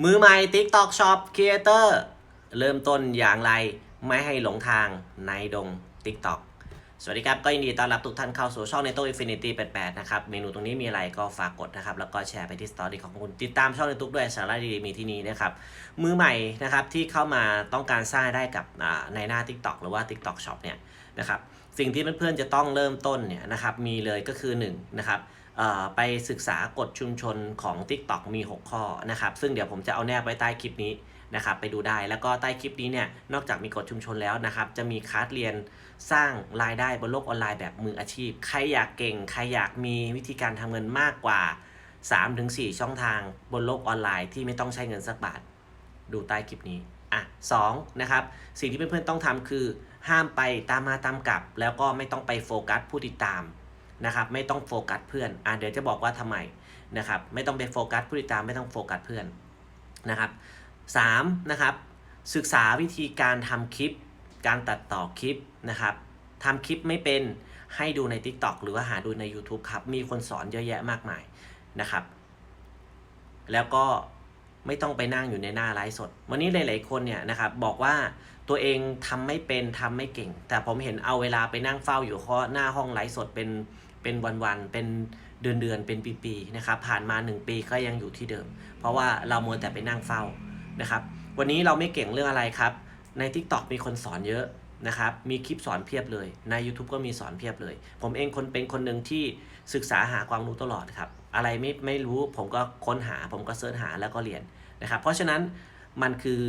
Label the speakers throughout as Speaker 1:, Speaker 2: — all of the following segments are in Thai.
Speaker 1: มือใหม่ TikTok Shop Creator เริ่มต้นอย่างไรไม่ให้หลงทางในดง TikTok สวัสดีครับ ก็ยินดีต้อนรับทุกท่านเข้าสู่ช่อง Neto Infinity 88 นะครับ เมนูตรงนี้มีอะไรก็ฝากกดนะครับ แล้วก็แชร์ไปที่สตอรี่ของคุณ ติดตามช่องในทุกด้วยสาระดีๆมีที่นี้นะครับ มือใหม่นะครับที่เข้ามาต้องการสร้างได้กับในหน้า TikTok หรือว่า TikTok Shop เนี่ยนะครับ สิ่งที่เพื่อนๆจะต้องเริ่มต้นเนี่ยนะครับมีเลยก็คือ1นะครับ ไปศึกษากฎชุมชนของ TikTok มี 6 ข้อนะครับซึ่งเดี๋ยวผมจะเอาแนบไว้ใต้คลิปนี้นะครับไปดูได้แล้วก็ใต้คลิปนี้เนี่ยนอกจากมีกฎชุมชนแล้วนะครับจะมีคลาสเรียนสร้างรายได้บนโลกออนไลน์แบบมืออาชีพ ใครอยากเก่ง ใครอยากมีวิธีการทำเงินมากกว่า 3-4 ช่องทางบนโลกออนไลน์ที่ไม่ต้องใช้เงินสักบาท ดูใต้คลิปนี้อะสองนะครับสิ่งที่เพื่อนๆต้องทำคือ ห้ามไปตามมาตามกลับ แล้วก็ไม่ต้องไปโฟกัสผู้ติดตาม นะครับไม่ต้องโฟกัสเพื่อนอะเดี๋ยวจะบอกว่าทำไมนะครับไม่ต้องไปโฟกัสผู้ติดตามไม่ต้องโฟกัสเพื่อนนะครับสามนะครับศึกษาวิธีการทำคลิป การตัดต่อคลิปนะครับทำคลิปไม่เป็นให้ดูใน TikTok หรือว่าหาดูใน YouTube ครับ มีคนสอนเยอะแยะมากมายนะครับ แล้วก็ไม่ต้องไปนั่งอยู่ในหน้าไลฟ์สด วันนี้หลาย ๆ คนเนี่ยนะครับบอกว่าตัวเองทำไม่เป็นทำไม่เก่ง แต่ผมเห็นเอาเวลาไปนั่งเฝ้าอยู่ข้อหน้าห้องไลฟ์สดเป็น เป็นวันๆ เป็นเดือนๆเป็นปีๆ นะครับ ผ่านมา 1 ปีก็ยังอยู่ที่เดิม เพราะว่าเรามัวแต่ไปนั่งเฝ้านะครับ วันนี้เราไม่เก่งเรื่องอะไรครับ ใน TikTok มีคนสอนเยอะนะครับ มีคลิปสอนเพียบเลย ใน YouTube ก็มีสอนเพียบเลย ผมเองคนเป็นคนหนึ่งที่ศึกษาหาความรู้ตลอดครับ อะไรไม่ไม่รู้ผมก็ค้นหา ผมก็เสิร์ชหาแล้วก็เรียนนะครับ เพราะฉะนั้นมันคือ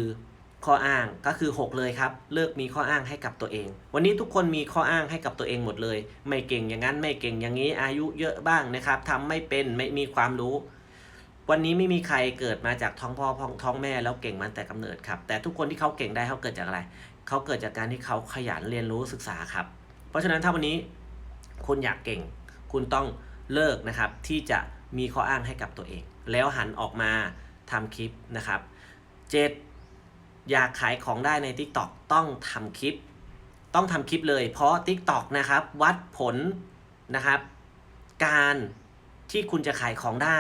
Speaker 1: ข้ออ้างก็คือ 6 เลยครับ เลิกมีข้ออ้างให้กับตัวเอง วันนี้ทุกคนมีข้ออ้างให้กับตัวเองหมดเลย ไม่เก่งอย่างนั้นไม่เก่งอย่างนี้อายุเยอะบ้างนะครับทำไม่เป็นไม่มีความรู้ วันนี้ไม่มีใครเกิดมาจากท้องพ่อท้องแม่แล้วเก่งมาแต่กำเนิดครับ แต่ทุกคนที่เขาเก่งได้เขาเกิดจากอะไร เขาเกิดจากการที่เขาขยันเรียนรู้ศึกษาครับ เพราะฉะนั้นถ้าวันนี้คุณอยากเก่ง คุณต้องเลิกนะครับที่จะมีข้ออ้างให้กับตัวเอง แล้วหันออกมาทำคลิปนะครับเจ็ด อยากขายของได้ใน TikTok ต้องทำคลิป ต้องทำคลิปเลย เพราะ TikTok นะครับ วัดผลนะครับ การที่คุณจะขายของได้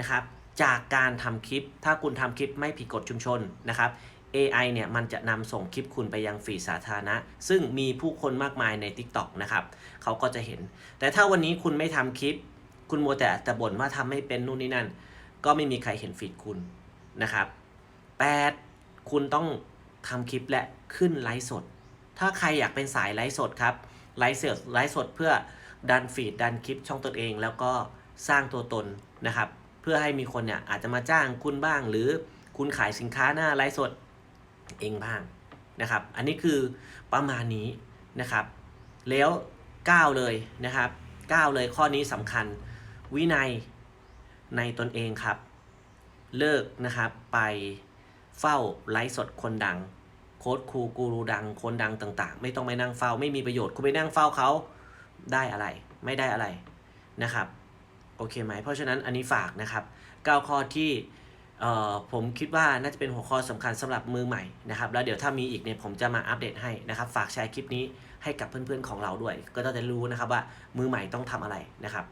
Speaker 1: นะครับ จากการทำคลิป ถ้าคุณทำคลิปไม่ผิดกฎชุมชนนะครับ AI เนี่ยมันจะนำส่งคลิปคุณไปยังฟีดสาธารณะ ซึ่งมีผู้คนมากมายใน TikTok นะครับเขาก็จะเห็น แต่ถ้าวันนี้คุณไม่ทำคลิป คุณมัวแต่แต่บ่นว่าทำไม่เป็นนู่นนี่นั่น ก็ไม่มีใครเห็นฟีดคุณนะครับ 8. คุณต้องทำคลิปและขึ้นไลฟ์สด ถ้าใครอยากเป็นสายไลฟ์สดครับ ไลฟ์สดไลฟ์สดเพื่อดันฟีดดันคลิปช่องตนเอง แล้วก็สร้างตัวตนนะครับ เพื่อให้มีคนเนี่ยอาจจะมาจ้างคุณบ้าง หรือคุณขายสินค้าหน้าไลฟ์สดเองบ้างนะครับ อันนี้คือประมาณนี้นะครับ แล้วก้าวเลยนะครับก้าวเลยข้อนี้สำคัญวินัยในตนเองครับ เลิกนะครับไป เฝ้าไลฟ์สดคนดัง โค้ดครูกูรูดังคนดังต่าง ๆ ไม่ต้องไปนั่งเฝ้าไม่มีประโยชน์คุณไปนั่งเฝ้าเขาได้อะไร ไม่ได้อะไรนะครับโอเคไหมเพราะฉะนั้นอันนี้ฝากนะครับ9ข้อที่เอ่อผมคิดว่าน่าจะเป็นหัวข้อสำคัญสำหรับมือใหม่นะครับแล้วเดี๋ยวถ้ามีอีกเนี่ยผมจะมาอัปเดตให้นะครับฝากแชร์คลิปนี้ให้กับเพื่อนๆของเราด้วย ก็จะได้รู้นะครับว่ามือใหม่ต้องทำอะไรนะครับ